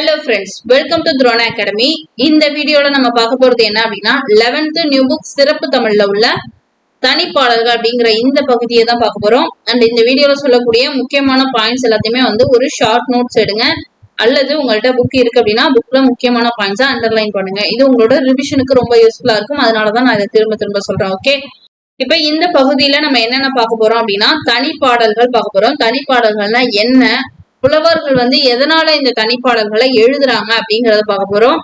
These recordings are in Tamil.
Hello friends welcome to Drona academy இந்த வீடியோல நம்ம பார்க்க போறது என்ன அப்படின்னா 11th நியூ புக் சிறப்பு தமிழ்ல உள்ள தனிப்பாடல்கள் அப்படிங்கிற இந்த பகுதியை தான் பார்க்க போறோம். அண்ட் இந்த வீடியோல சொல்லக்கூடிய முக்கியமான பாயிண்ட்ஸ் எல்லாத்தையுமே வந்து ஒரு ஷார்ட் நோட்ஸ் எடுங்க. அல்லது உங்கள்ட்ட புக் இருக்கு அப்படின்னா புக்ல முக்கியமான பாயிண்ட்ஸை அண்டர்லைன் பண்ணுங்க. இது உங்களோட ரிவிஷனுக்கு ரொம்ப யூஸ்ஃபுல்லா இருக்கும். அதனாலதான் நான் இதை திரும்ப திரும்ப சொல்றேன் ஓகே இப்ப இந்த பகுதியில நம்ம என்னென்ன பார்க்க போறோம் அப்படின்னா தனிப்பாடல்கள் பார்க்க போறோம். தனிப்பாடல்கள்னா என்ன? புலவர்கள் வந்து எதனால இந்த தனிப்பாடல்களை எழுதுறாங்க அப்படிங்கறத பார்க்க போறோம்.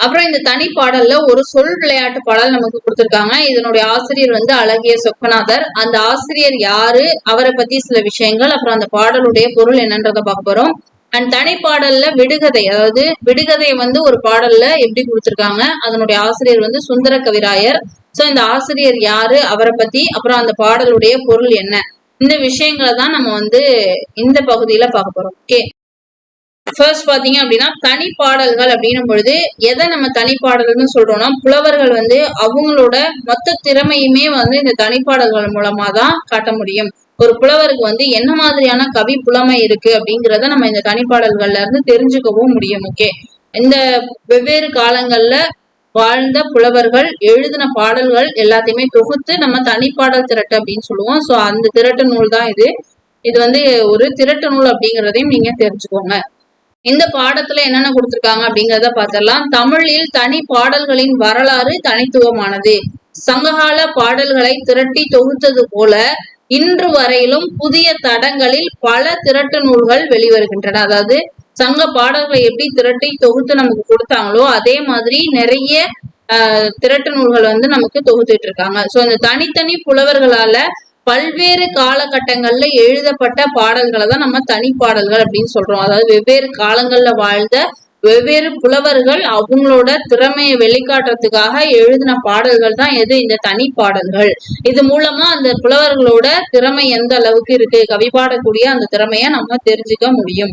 அப்புறம் இந்த தனிப்பாடல்ல ஒரு சொல் விளையாட்டு பாடல் நமக்கு கொடுத்திருக்காங்க. இதனுடைய ஆசிரியர் வந்து அழகிய சொக்கநாதர் அந்த ஆசிரியர் யாரு? அவரை பத்தி சில விஷயங்கள் அப்புறம் அந்த பாடலுடைய பொருள் என்னன்றத பார்க்க போறோம். அண்ட் தனிப்பாடல்ல விடுகதை அதாவது விடுகதையை வந்து ஒரு பாடல்ல எப்படி கொடுத்திருக்காங்க? அதனுடைய ஆசிரியர் வந்து சுந்தர கவிராயர். சோ இந்த ஆசிரியர் யாரு? அவரை பத்தி அப்புறம் அந்த பாடலுடைய பொருள் என்ன? இந்த விஷயங்களை தான் நம்ம வந்து இந்த பகுதியில பார்க்க போறோம். ஓகே ஃபர்ஸ்ட் பாத்தீங்க அப்படின்னா தனிப்பாடல்கள் அப்படின்னும் பொழுது எதை நம்ம தனிப்பாடல்னு சொல்றோம்னா புலவர்கள் வந்து அவங்களோட மொத்த திறமையுமே வந்து இந்த தனிப்பாடல்கள் மூலமா தான் காட்ட முடியும். ஒரு புலவருக்கு வந்து என்ன மாதிரியான கவி புலமை இருக்கு அப்படிங்கிறத நம்ம இந்த தனிப்பாடல்கள்ல இருந்து தெரிஞ்சுக்கவும் முடியும். ஓகே இந்த வெவ்வேறு காலங்கள்ல வாழ்ந்த புலவர்கள் எழுதின பாடல்கள் எல்லாத்தையுமே தொகுத்து நம்ம தனிப்பாடல் திரட்டு அப்படின்னு சொல்லுவோம். ஸோ அந்த திரட்டு நூல் தான் இது. இது வந்து ஒரு திரட்டு நூல் அப்படிங்கிறதையும் நீங்க தெரிஞ்சுக்கோங்க. இந்த பாடத்துல என்னென்ன கொடுத்துருக்காங்க அப்படிங்கிறத பார்த்தலாம் தமிழில் தனி பாடல்களின் வரலாறு தனித்துவமானது. சங்ககால பாடல்களை திரட்டி தொகுத்தது போல இன்று வரையிலும் புதிய தடங்களில் பல திரட்டு நூல்கள் வெளிவருகின்றன. அதாவது சங்க பாடல்களை எப்படி திரட்டி தொகுத்து நமக்கு கொடுத்தாங்களோ அதே மாதிரி நிறைய ஆஹ் திரட்டு நூல்கள் வந்து நமக்கு தொகுத்துட்டு இருக்காங்க. சோ அந்த தனித்தனி புலவர்களால பல்வேறு காலகட்டங்கள்ல எழுதப்பட்ட பாடல்களை தான் நம்ம தனிப்பாடல்கள் அப்படின்னு சொல்றோம். அதாவது வெவ்வேறு காலங்கள்ல வாழ்ந்த வெவ்வேறு புலவர்கள் அவங்களோட திறமையை வெளிக்காட்டுறதுக்காக எழுதின பாடல்கள் தான் எது? இந்த தனி பாடல்கள். இது மூலமா அந்த புலவர்களோட திறமை எந்த அளவுக்கு இருக்கு? கவி பாடக்கூடிய அந்த திறமைய நம்ம தெரிஞ்சுக்க முடியும்.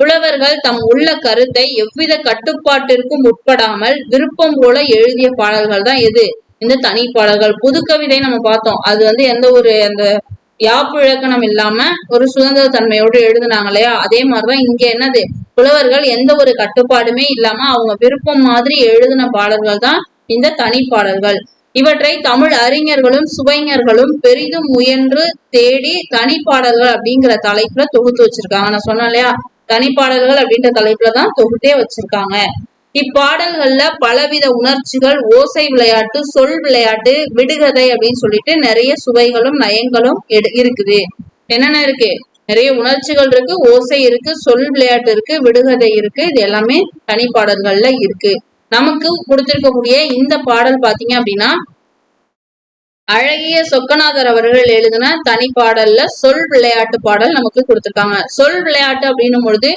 புலவர்கள் தம் உள்ள கருத்தை எவ்வித கட்டுப்பாட்டிற்கும் உட்படாமல் விருப்பம் போல எழுதிய பாடல்கள் தான் எது? இந்த தனி பாடல்கள். புது கவிதை நம்ம பார்த்தோம். அது வந்து எந்த ஒரு அந்த யாப்பு இலக்கணம் இல்லாம ஒரு சுதந்திர தன்மையோடு எழுதுனாங்க இல்லையா? அதே மாதிரிதான் இங்க என்னது? புலவர்கள் எந்த ஒரு கட்டுப்பாடுமே இல்லாம அவங்க விருப்பம் மாதிரி எழுதின பாடல்கள் தான் இந்த தனி பாடல்கள். இவற்றை தமிழ் அறிஞர்களும் சுவைஞர்களும் பெரிதும் முயன்று தேடி தனிப்பாடல்கள் அப்படிங்கிற தலைப்புல தொகுத்து வச்சிருக்காங்க. நான் சொன்னேன் இல்லையா? தனிப்பாடல்கள் அப்படின்ற தலைப்புல தான் தொகுத்தே வச்சிருக்காங்க. இப்பாடல்கள்ல பலவித உணர்ச்சிகள் ஓசை விளையாட்டு சொல் விளையாட்டு விடுகதை அப்படின்னு சொல்லிட்டு நிறைய சுவைகளும் நயங்களும் இருக்குது. என்னென்ன இருக்கு? நிறைய உணர்ச்சிகள் இருக்கு ஓசை இருக்கு சொல் விளையாட்டு இருக்கு விடுகதை இருக்கு இது எல்லாமே தனிப்பாடல்கள்ல இருக்கு. நமக்கு கொடுத்திருக்கக்கூடிய இந்த பாடல் பாத்தீங்க அப்படின்னா அழகிய சொக்கநாதர் அவர்கள் எழுதின தனி பாடல்ல சொல் விளையாட்டு பாடல் நமக்கு கொடுத்திருக்காங்க. சொல் விளையாட்டு அப்படின்னும் பொழுது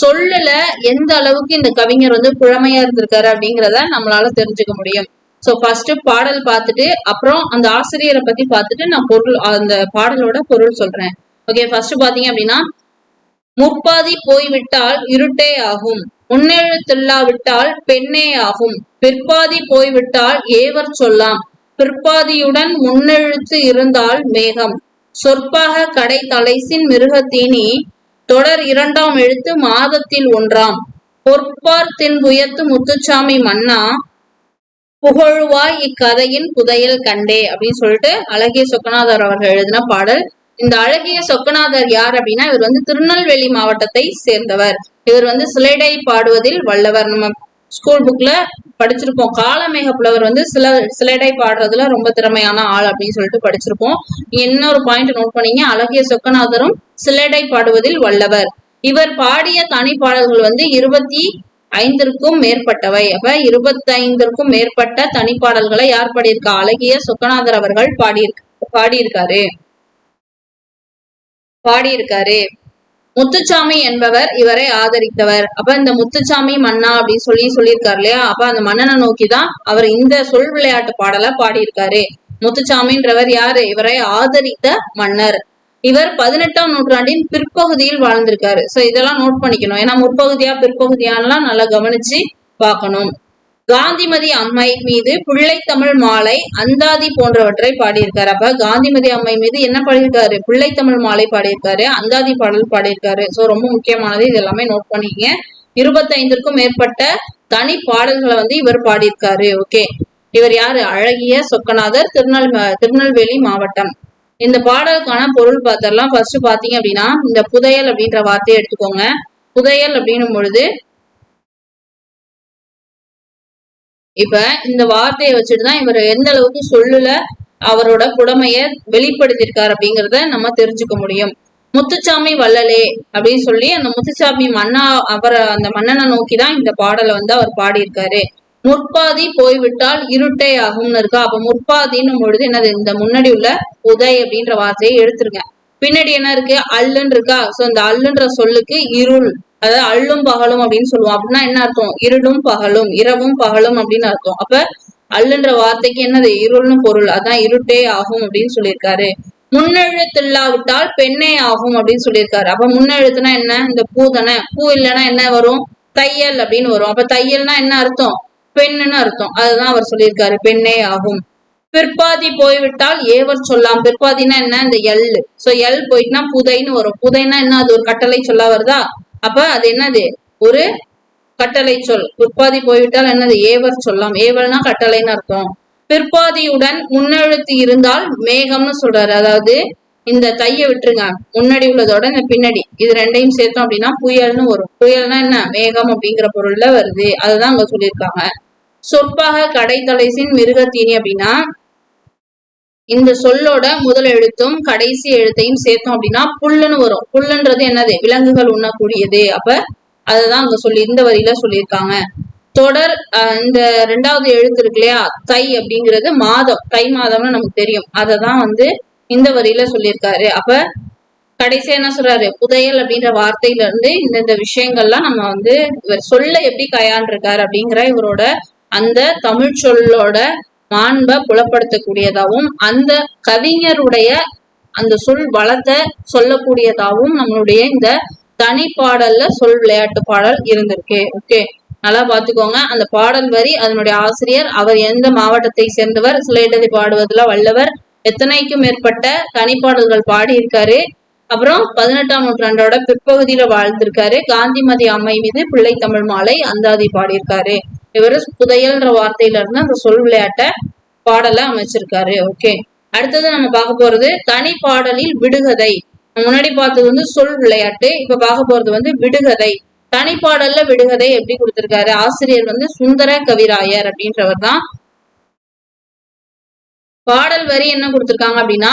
சொல்லுல எந்த அளவுக்கு இந்த கவிஞர் வந்து புழமையா இருந்திருக்காரு அப்படிங்கிறத நம்மளால தெரிஞ்சுக்க முடியும். சோ ஃபர்ஸ்ட் பாடல் பார்த்துட்டு அப்புறம் அந்த ஆசிரியரை பத்தி பார்த்துட்டு நான் பொருள் அந்த பாடலோட பொருள் சொல்றேன். ஓகே ஃபர்ஸ்ட் பாத்தீங்க அப்படின்னா முற்பாதி போய்விட்டால் இருட்டே ஆகும். முன்னெழுத்தில்லாவிட்டால் பெண்ணே ஆகும். பிற்பாதி போய்விட்டால் ஏவர் சொல்லாம். பிற்பாதியுடன் முன்னெழுத்து இருந்தால் மேகம். சொற்பாக கடை தலைசின் மிருகத்தீனி தொடர் இரண்டாம் எழுத்து மாதத்தில் ஒன்றாம். பொற்பார் தென்புயத்து முத்துச்சாமி மன்னா புகழ்வாய் இக்கதையின் புதையல் கண்டே அப்படின்னு சொல்லிட்டு அழகிய சொக்கநாதர் அவர்கள் எழுதின பாடல். இந்த அழகிய சொக்கநாதர் யார் அப்படின்னா இவர் வந்து திருநெல்வேலி மாவட்டத்தை சேர்ந்தவர். இவர் வந்து சிலைடை பாடுவதில் வல்லவர் நம்ம ஸ்கூல் புக்ல படிச்சிருப்போம். காலமேக புலவர் வந்து சில சிலடை பாடுறதுல ரொம்ப திறமையான ஆள் அப்படின்னு சொல்லிட்டு படிச்சிருப்போம். இன்னொரு பாயிண்ட் நோட் பண்ணீங்க. அழகிய சொக்கநாதரும் சிலடை பாடுவதில் வல்லவர். இவர் பாடிய தனி பாடல்கள் வந்து இருபத்தி ஐந்திற்கும் மேற்பட்டவை. அப்ப இருபத்தி ஐந்திற்கும் மேற்பட்ட தனிப்பாடல்களை யார் பாடியிருக்கா? அழகிய சொக்கநாதர் அவர்கள் பாடியிருக்க பாடியிருக்காரு. பாடியிருக்காரு. முத்துச்சாமி என்பவர் இவரை ஆதரித்தவர். அப்ப இந்த முத்துச்சாமி மன்னா அப்படின்னு சொல்லி சொல்லியிருக்காரு இல்லையா? அப்ப அந்த மன்னனை நோக்கிதான் அவர் இந்த சொல் விளையாட்டு பாடலை பாடியிருக்காரு. முத்துச்சாமின்றவர் யாரு? இவரை ஆதரித்த மன்னர். இவர் பதினெட்டாம் நூற்றாண்டின் பிற்பகுதியில் வாழ்ந்திருக்காரு. சோ இதெல்லாம் நோட் பண்ணிக்கணும். ஏன்னா முற்பகுதியா பிற்பகுதியான்லாம் நல்லா கவனிச்சு பார்க்கணும். காந்திமதி அம்மை மீது பிள்ளை தமிழ் மாலை அந்தாதி போன்றவற்றை பாடியிருக்காரு. அப்ப காந்திமதி அம்மை மீது என்ன பாடியிருக்காரு? பிள்ளை தமிழ் மாலை பாடியிருக்காரு அந்தாதி பாடல் பாடியிருக்காரு. சோ ரொம்ப முக்கியமானது. இது எல்லாமே நோட் பண்ணிக்கங்க. இருபத்தைந்திற்கும் மேற்பட்ட தனி பாடல்களை வந்து இவர் பாடியிருக்காரு. ஓகே இவர் யாரு? அழகிய சொக்கநாதர் திருநெல் திருநெல்வேலி மாவட்டம். இந்த பாடலுக்கான பொருள் பார்த்தெல்லாம் ஃபர்ஸ்ட் பாத்தீங்க அப்படின்னா இந்த புதையல் அப்படின்ற வார்த்தையை எடுத்துக்கோங்க. புதையல் அப்படின்னும் பொழுது இப்ப இந்த வார்த்தையை வச்சுட்டு தான் இவர் எந்த அளவுக்கு சொல்லுல அவரோட புடமைய வெளிப்படுத்தியிருக்காரு அப்படிங்கறத நம்ம தெரிஞ்சுக்க முடியும். முத்துச்சாமி வள்ளலே அப்படின்னு சொல்லி அந்த முத்துச்சாமி மன்னா அவரை அந்த மன்னனை நோக்கிதான் இந்த பாடலை வந்து அவர் பாடியிருக்காரு. முற்பாதி போய்விட்டால் இருட்டே ஆகும்னு இருக்கா? அப்ப முற்பாதின்னு பொழுது என்னது? இந்த முன்னாடி உள்ள உதய் அப்படின்ற வார்த்தையை எடுத்துருங்க. பின்னாடி என்ன இருக்கு? அல்லுன்னு இருக்கா? சோ இந்த அல்லுன்ற சொல்லுக்கு இருள். அதாவது அள்ளும் பகலும் அப்படின்னு சொல்லுவோம். அப்படின்னா என்ன அர்த்தம்? இருளும் பகலும் இரவும் பகலும் அப்படின்னு அர்த்தம். அப்ப அள்ளுன்ற வார்த்தைக்கு என்னது? இருள்னு பொருள். அதான் இருட்டே ஆகும் அப்படின்னு சொல்லியிருக்காரு. முன்னெழுத்தில்லாவிட்டால் பெண்ணே ஆகும் அப்படின்னு சொல்லியிருக்காரு. அப்ப முன்னெழுத்துனா என்ன? இந்த பூ தானே? பூ இல்லைன்னா என்ன வரும்? தையல் அப்படின்னு வரும். அப்ப தையல்னா என்ன அர்த்தம்? பெண்ணுன்னு அர்த்தம். அதுதான் அவர் சொல்லியிருக்காரு. பெண்ணே ஆகும். பிற்பாதி போய்விட்டால் ஏவர் சொல்லாம். பிற்பாதினா என்ன? இந்த எல் சோ எல் போயிட்டுனா புதைன்னு வரும். புதைனா என்ன அது? ஒரு கட்டளை சொல்ல வருதா? அப்ப அது என்னது? ஒரு கட்டளை சொல். பிற்பாதி போய்விட்டால் என்னது? ஏவர் சொல்லலாம். ஏவல்னா கட்டளைன்னு அர்த்தம். பிற்பாதியுடன் முன்னெழுத்து இருந்தால் மேகம்னு சொல்றாரு. அதாவது இந்த தைய விட்டுருங்க. முன்னாடி உள்ளதோட இந்த பின்னாடி. இது ரெண்டையும் சேர்த்தோம் அப்படின்னா புயல்னு வரும். புயல்னா என்ன? மேகம் அப்படிங்கிற பொருள்ல வருது. அதுதான் அங்க சொல்லியிருக்காங்க. சொற்பாக கடைத்தலைசின் மிருகத்தீனி அப்படின்னா இந்த சொல்லோட முதல் எழுத்தும் கடைசி எழுத்தையும் சேர்த்தோம் அப்படின்னா புல்லுன்னு வரும். புல்லுன்றது என்னது? விலங்குகள் உண்ணக்கூடியது. அப்ப அதுதான் அங்க சொல்லி இந்த வரியில சொல்லியிருக்காங்க. தொடர் இந்த ரெண்டாவது எழுத்து இருக்கு இல்லையா? தை அப்படிங்கிறது மாதம். தை மாதம்னு நமக்கு தெரியும். அததான் வந்து இந்த வரியில சொல்லியிருக்காரு. அப்ப கடைசியா என்ன சொல்றாரு? புதையல் அப்படின்ற வார்த்தையில இருந்து இந்த இந்த விஷயங்கள்லாம் நம்ம வந்து இவர் சொல்ல எப்படி கையாண்டிருக்காரு அப்படிங்கிற இவரோட அந்த தமிழ் சொல்லோட மாண்பை புலப்படுத்தக்கூடியதாகவும் அந்த கவிஞருடைய அந்த சொல் வளத்தை சொல்லக்கூடியதாகவும் நம்மளுடைய இந்த தனிப்பாடல்ல சொல் விளையாட்டு பாடல் இருந்திருக்கு. ஓகே? நல்லா பாத்துக்கோங்க அந்த பாடல் வரி அதனுடைய ஆசிரியர் அவர் எந்த மாவட்டத்தை சேர்ந்தவர் சிலையிட்டதை பாடுவதில் வல்லவர் எத்தனைக்கும் மேற்பட்ட தனிப்பாடல்கள் பாடியிருக்காரு. அப்புறம் பதினெட்டாம் நூற்றாண்டோட பிற்பகுதியில வாழ்ந்திருக்காரு. காந்திமதி அம்மை மீது பிள்ளை தமிழ் மாலை அந்தாதி பாடியிருக்காரு. இவர் புதையல்ன்ற வார்த்தையில இருந்து அந்த சொல் விளையாட்ட பாடலை அமைச்சிருக்காரு. ஓகே அடுத்தது நம்ம பார்க்க போறது தனி பாடலில் விடுகதை. முன்னாடி பார்த்தது வந்து சொல் விளையாட்டு இப்ப பார்க்க போறது வந்து விடுகதை. தனிப்பாடல்ல விடுகதை எப்படி கொடுத்திருக்காரு? ஆசிரியர் வந்து சுந்தர கவிராயர் அப்படின்றவர் தான். பாடல் வரி என்ன கொடுத்திருக்காங்க அப்படின்னா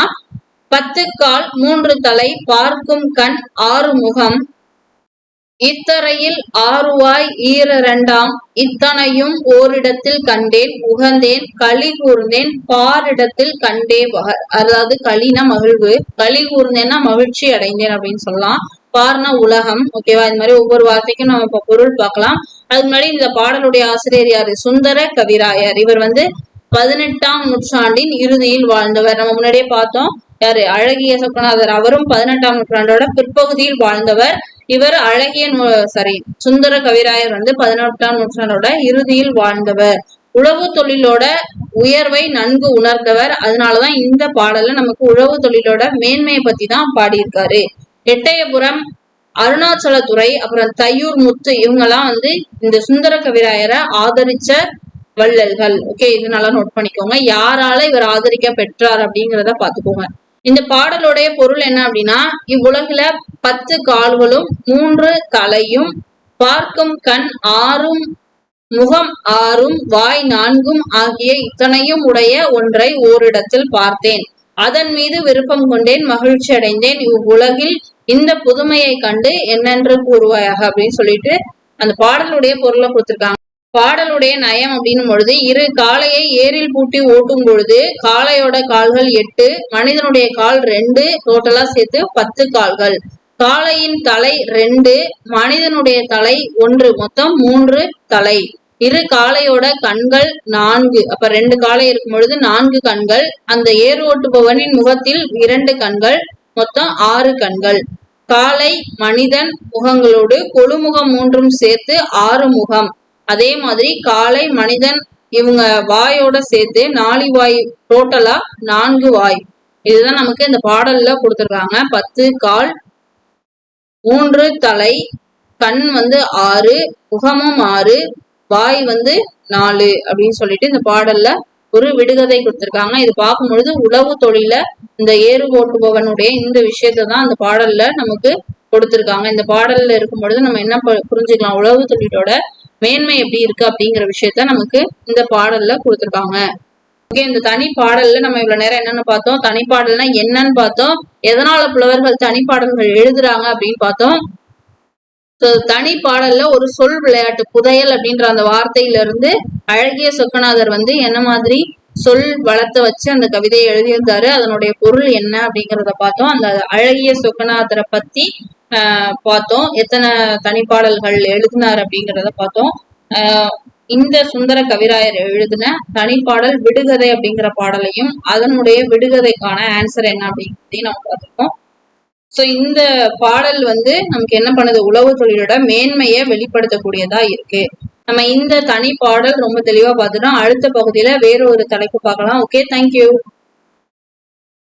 பத்து கால் மூன்று தலை பார்க்கும் கண் ஆறு முகம் இத்தரையில் ஆறுவாய் ஈரண்டாம் இத்தனையும் ஓரிடத்தில் கண்டேன் உகந்தேன் களி கூர்ந்தேன் பாரிடத்தில் கண்டே அதாவது களினா மகிழ்வு களி கூர்ந்தேன்னா மகிழ்ச்சி அடைந்தேன் அப்படின்னு சொல்லலாம். பார்னா உலகம் ஓகேவா இந்த மாதிரி ஒவ்வொரு வார்த்தைக்கும் நம்ம இப்ப பொருள் பார்க்கலாம். அதுக்கு முன்னாடி இந்த பாடலுடைய ஆசிரியர் யாரு? சுந்தர கவிராயர். இவர் வந்து பதினெட்டாம் நூற்றாண்டின் இறுதியில் வாழ்ந்தவர். நம்ம முன்னாடியே பார்த்தோம். யாரு? அழகிய சொக்கநாதர். அவரும் பதினெட்டாம் நூற்றாண்டோட பிற்பகுதியில் வாழ்ந்தவர். இவர் அழகிய சாரி சுந்தர கவிராயர் வந்து பதினெட்டாம் நூற்றாண்டோட இறுதியில் வாழ்ந்தவர். உழவு தொழிலோட உயர்வை நன்கு உணர்ந்தவர். அதனாலதான் இந்த பாடல்ல நமக்கு உழவு தொழிலோட மேன்மையை பத்தி தான் பாடியிருக்காரு. எட்டயபுரம் அருணாச்சலத்துறை அப்புறம் தையூர் முத்து இவங்கெல்லாம் வந்து இந்த சுந்தர கவிராயரை ஆதரிச்ச வள்ளல்கள். ஓகே இது நல்லா நோட் பண்ணிக்கோங்க. யாரால இவர் ஆதரிக்க பெற்றார் அப்படிங்கிறத பாத்துக்கோங்க இந்த பாடலுடைய பொருள் என்ன அப்படின்னா இவ்வுலகில பத்து கால்களும் மூன்று தலையும் பார்க்கும் கண் ஆறும் முகம் ஆறும் வாய் நான்கும் ஆகிய இத்தனையும் உடைய ஒன்றை ஓரிடத்தில் பார்த்தேன். அதன் மீது விருப்பம் கொண்டேன் மகிழ்ச்சி அடைந்தேன். இவ்வுலகில் இந்த புதுமையை கண்டு என்னென்று கூறுவாயாக அப்படின்னு சொல்லிட்டு அந்த பாடலுடைய பொருளை கொடுத்திருக்காங்க. பாடலுடைய நயம் அப்படின்னும் பொழுது இரு காளையை ஏரில் பூட்டி ஓட்டும் பொழுது காளையோட கால்கள் எட்டு மனிதனுடைய கால் ரெண்டு டோட்டலா சேர்த்து பத்து கால்கள். காளையின் தலை ரெண்டு மனிதனுடைய தலை ஒன்று மொத்தம் மூன்று தலை. இரு காளையோட கண்கள் நான்கு. அப்ப ரெண்டு காளை இருக்கும் பொழுது நான்கு கண்கள். அந்த ஏர் ஓட்டுபவனின் முகத்தில் இரண்டு கண்கள் மொத்தம் ஆறு கண்கள். காளை மனிதன் முகங்களோடு கொழுமுகம் மூன்றும் சேர்த்து ஆறு முகம் அதே மாதிரி காலை மனிதன் இவங்க வாயோட சேர்த்து நாலு வாய் டோட்டலா நான்கு வாய். இதுதான் நமக்கு இந்த பாடல்ல கொடுத்துருக்காங்க. பத்து கால் மூன்று தலை கண் வந்து ஆறு முகமும் ஆறு வாய் வந்து நாலு அப்படின்னு சொல்லிட்டு இந்த பாடல்ல ஒரு விடுகதை கொடுத்திருக்காங்க. இது பார்க்கும் பொழுது உழவு தொழில இந்த ஏறு ஓட்டுபவனுடைய இந்த விஷயத்த தான் அந்த பாடல்ல நமக்கு கொடுத்திருக்காங்க. இந்த பாடல்ல இருக்கும் பொழுது நம்ம என்ன ப- புரிஞ்சுக்கலாம். உழவு தொழிலோட மேன்மை எப்படி இருக்கு அப்படிங்கிற விஷயத்த நமக்கு இந்த பாடல்ல கொடுத்துருக்காங்க. ஓகே இந்த தனி பாடல்ல நம்ம இவ்வளவு நேரம் என்னன்னு பார்த்தோம்? தனிப்பாடல்னா என்னன்னு பார்த்தோம். எதனால புலவர்கள் தனிப்பாடல்கள் எழுதுறாங்க அப்படின்னு பார்த்தோம். தனி பாடல்ல ஒரு சொல் விளையாட்டு புதையல் அப்படின்ற அந்த வார்த்தையில இருந்து அழகிய சொக்கநாதர் வந்து என்ன மாதிரி சொல் வளத்தை வச்சு அந்த கவிதையை எழுதியிருந்தாரு. அதனுடைய பொருள் என்ன அப்படிங்கிறத பார்த்தோம். அந்த அழகிய சொக்கநாதரை பத்தி ஆஹ் பார்த்தோம். எத்தனை தனிப்பாடல்கள் எழுதினார் அப்படிங்கிறத பார்த்தோம். ஆஹ் இந்த சுந்தர கவிராயர் எழுதின தனிப்பாடல் விடுகதை அப்படிங்கிற பாடலையும் அதனுடைய விடுகதைக்கான ஆன்சர் என்ன அப்படிங்கிறதையும் நம்ம பார்த்திருக்கோம். சோ இந்த பாடல் வந்து நமக்கு என்ன பண்ணுது? உழவு தொழிலோட மேன்மையை வெளிப்படுத்தக்கூடியதா இருக்கு. நம்ம இந்த தனி பாடல் ரொம்ப தெளிவா பார்த்துட்டோம் அடுத்த பகுதியில வேற ஒரு தலைப்பு பார்க்கலாம். Okay thank you